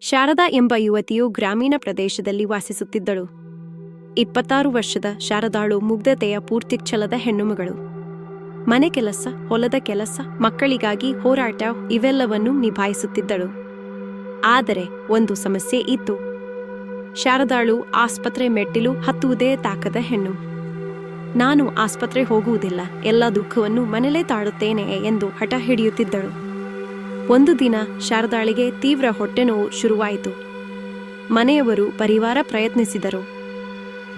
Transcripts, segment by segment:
ಶಾರದಾ ಎಂಬ ಯುವತಿಯು ಗ್ರಾಮೀಣ ಪ್ರದೇಶದಲ್ಲಿ ವಾಸಿಸುತ್ತಿದ್ದಳು. ಇಪ್ಪತ್ತಾರು ವರ್ಷದ ಶಾರದಾಳು ಮುಗ್ಧತೆಯ ಪೂರ್ತಿಚ್ಛಲದ ಹೆಣ್ಣುಮಗಳು. ಮನೆ ಕೆಲಸ, ಹೊಲದ ಕೆಲಸ, ಮಕ್ಕಳಿಗಾಗಿ ಹೋರಾಟ ಇವೆಲ್ಲವನ್ನೂ ನಿಭಾಯಿಸುತ್ತಿದ್ದಳು. ಆದರೆ ಒಂದು ಸಮಸ್ಯೆ ಇತ್ತು. ಶಾರದಾಳು ಆಸ್ಪತ್ರೆ ಮೆಟ್ಟಿಲು ಹತ್ತುವುದೇ ತಾಕದ ಹೆಣ್ಣು. ನಾನು ಆಸ್ಪತ್ರೆ ಹೋಗುವುದಿಲ್ಲ, ಎಲ್ಲ ದುಃಖವನ್ನು ಮನೆಯಲ್ಲೇ ತಾಳುತ್ತೇನೆ ಎಂದು ಹಠ ಹಿಡಿಯುತ್ತಿದ್ದಳು. ಒಂದು ದಿನ ಶಾರದಾಳಿಗೆ ತೀವ್ರ ಹೊಟ್ಟೆನೋವು ಶುರುವಾಯಿತು. ಮನೆಯವರು ಪರಿವಾರ ಪ್ರಯತ್ನಿಸಿದರು.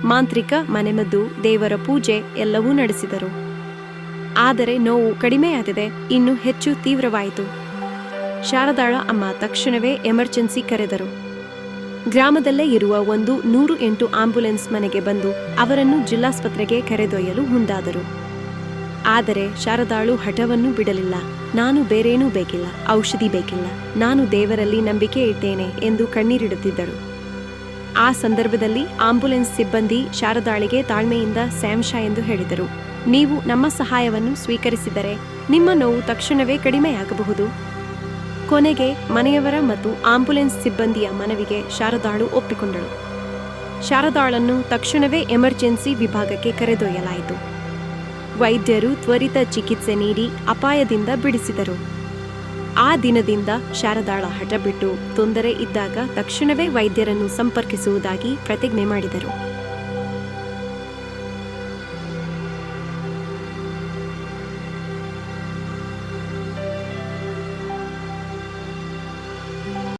ಮಾಂತ್ರಿಕ, ಮನೆಮದ್ದು, ದೇವರ ಪೂಜೆ ಎಲ್ಲವೂ ನಡೆಸಿದರು. ಆದರೆ ನೋವು ಕಡಿಮೆಯಾಗದೆ, ಇನ್ನು ಹೆಚ್ಚು ತೀವ್ರವಾಯಿತು. ಶಾರದಾಳ ಅಮ್ಮ ತಕ್ಷಣವೇ ಎಮರ್ಜೆನ್ಸಿ ಕರೆದರು. ಗ್ರಾಮದಲ್ಲೇ ಇರುವ ಒಂದು ನೂರು ಎಂಟು ಆಂಬ್ಯುಲೆನ್ಸ್ ಮನೆಗೆ ಬಂದು ಅವರನ್ನು ಜಿಲ್ಲಾಸ್ಪತ್ರೆಗೆ ಕರೆದೊಯ್ಯಲು ಮುಂದಾದರು. ಆದರೆ ಶಾರದಾಳು ಹಠವನ್ನು ಬಿಡಲಿಲ್ಲ. ನಾನು ಬೇರೇನೂ ಬೇಕಿಲ್ಲ, ಔಷಧಿ ಬೇಕಿಲ್ಲ. ನಾನು ದೇವರಲ್ಲಿ ನಂಬಿಕೆ ಇಟ್ಟೇನೆ ಎಂದು ಕಣ್ಣೀರಿಡುತ್ತಿದ್ದರು. ಆ ಸಂದರ್ಭದಲ್ಲಿ ಆಂಬ್ಯುಲೆನ್ಸ್ ಸಿಬ್ಬಂದಿ ಶಾರದಾಳಿಗೆ ತಾಳ್ಮೆಯಿಂದ ಸ್ಯಾಂಶ ಎಂದು ಹೇಳಿದರು. ನೀವು ನಮ್ಮ ಸಹಾಯವನ್ನು ಸ್ವೀಕರಿಸಿದರೆ ನಿಮ್ಮ ನೋವು ತಕ್ಷಣವೇ ಕಡಿಮೆಯಾಗಬಹುದು. ಕೊನೆಗೆ ಮನೆಯವರ ಮತ್ತು ಆಂಬ್ಯುಲೆನ್ಸ್ ಸಿಬ್ಬಂದಿಯ ಮನವಿಗೆ ಶಾರದಾಳು ಒಪ್ಪಿಕೊಂಡಳು. ಶಾರದಾಳನ್ನು ತಕ್ಷಣವೇ ಎಮರ್ಜೆನ್ಸಿ ವಿಭಾಗಕ್ಕೆ ಕರೆದೊಯ್ಯಲಾಯಿತು. ವೈದ್ಯರು ತ್ವರಿತ ಚಿಕಿತ್ಸೆ ನೀಡಿ ಅಪಾಯದಿಂದ ಬಿಡಿಸಿದರು. ಆ ದಿನದಿಂದ ಶಾರದಾಳ ಹಠ ಬಿಟ್ಟು ತೊಂದರೆ ಇದ್ದಾಗ ತಕ್ಷಣವೇ ವೈದ್ಯರನ್ನು ಸಂಪರ್ಕಿಸುವುದಾಗಿ ಪ್ರತಿಜ್ಞೆ ಮಾಡಿದರು.